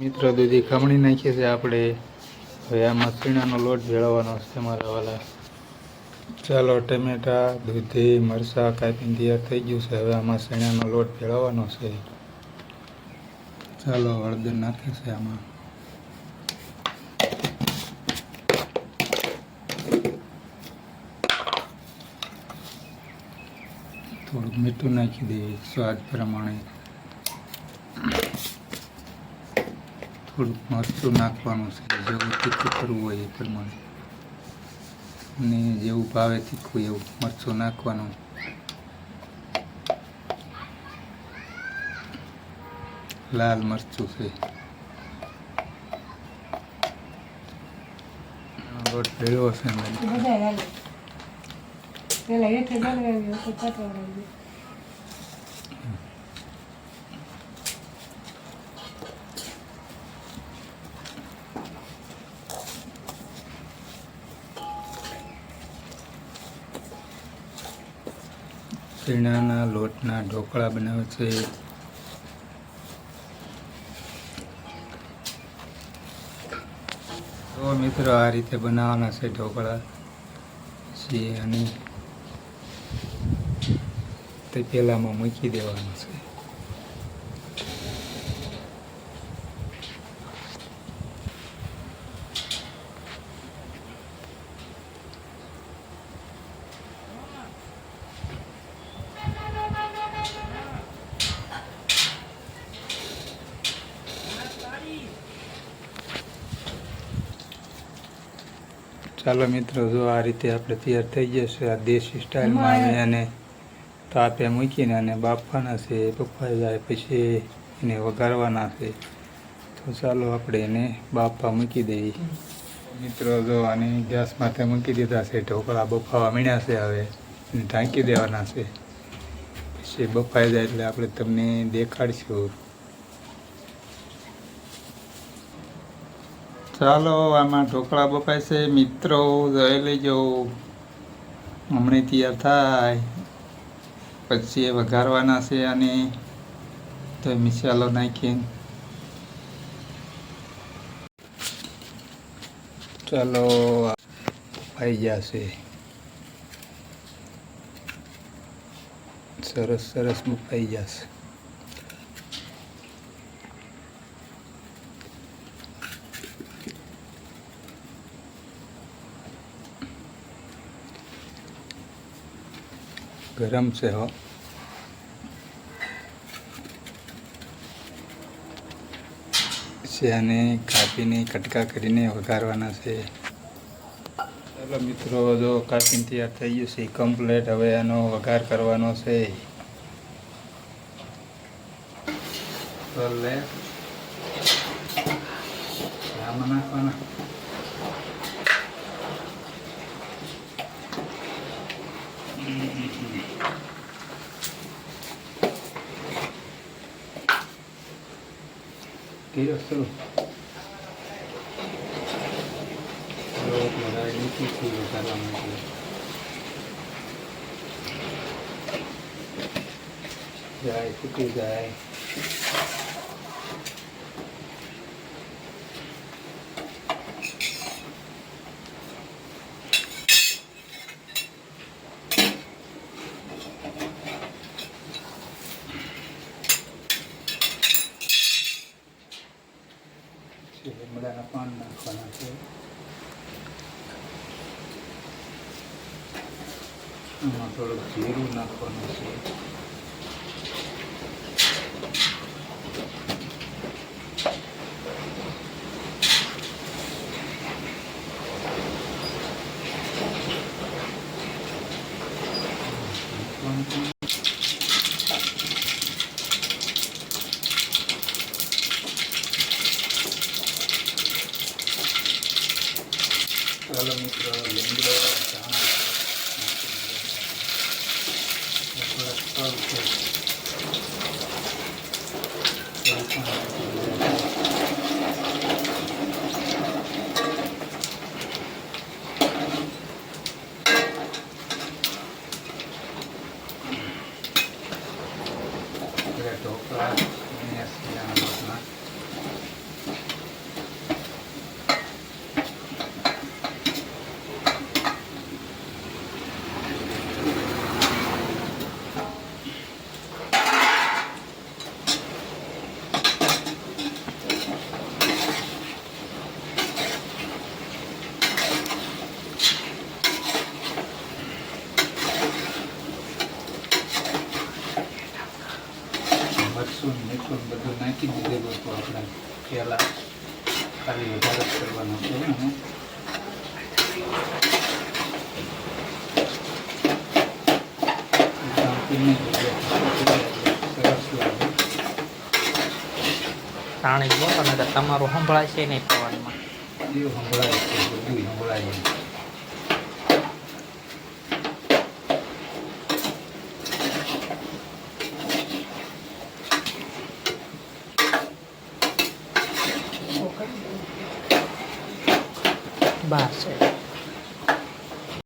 મિત્રો, દૂધી ખમણી નાખીએ છીએ આપણે. હવે આમાં મસીણાનો લોટ ભેળવવાનો છે મારા વાલા. ચાલો, ટમેટા, દૂધી, મરચાં કાપીને તૈયાર થઈ ગયું છે. હવે આમાં ચીણાનો લોટ ભેળવવાનો છે. ચાલો, હળદર નાખે છે આમાં. થોડુંક મીઠું નાખી દઈએ, સ્વાદ પ્રમાણે. થોડુંક મરચું નાખવાનું છે. જેવું તીખું કરવું હોય એ પ્રમાણે. અને જેવું ભાવે તીખું એવું મરચું નાખવાનું. લાલ મરચું છે. લોટ ભેળવો છે ચીણાના લોટના ઢોકળા બનાવે છે. તો મિત્રો આ રીતે બનાવવાના છે ઢોકળા. પછી અને તે પહેલાંમાં મૂકી દેવાનું છે. ચાલો મિત્રો જો આ રીતે આપણે તૈયાર થઈ જશે આ દેશી સ્ટાઇલમાં આવી અને તાપે મૂકીને અને બાફવાના છે બફાઈ જાય પછી એને વઘારવાના છે. તો ચાલો આપણે એને બાફવા મૂકી દઈએ. મિત્રો જો આને ગેસ માથે મૂકી દીધા છે ઢોકળા બફાવા મીણ્યા છે હવે એને ઢાંકી દેવાના છે. પછી બફાઈ જાય એટલે આપણે તમને દેખાડશું. ચાલો, આમાં ઢોકળા છે. મિત્રો, જોઈ લેજો. હમણાં તૈયાર થાય. પછી એ વઘારવાના છે અને તો મિસાલો નાખીને ચાલો આવી જશે સરસ સરસ બફાઈ જશે ગરમ છે, હો. આને કાપીને, કટકા કરીને વઘારવાના છે. ચાલો મિત્રો, જો કાપીને તૈયાર થઈ ગયું છે કમ્પ્લેટ હવે આનો વઘાર કરવાનો છે. નાખવાના. Tira solo. લોટ લગાવી મૂકી છે વઘારવા માટે જાય ફૂટી જાય લીમડાના નાખવાના છે. આમાં થોડુંક જીરું નાખવાનું છે. મિત્રો dentro da lenda da cama. Agora falo o que? Yeah. લસણ મીઠું બધું નાખી દીધેલું હતું આપણે પહેલાં ખાલી વધારે જ કરવાનો છે. અને પાણી બોલો તમારું સંભળાય છે નહીં પવનમાં. એવું સંભળાય છે બધું સંભળાય છે.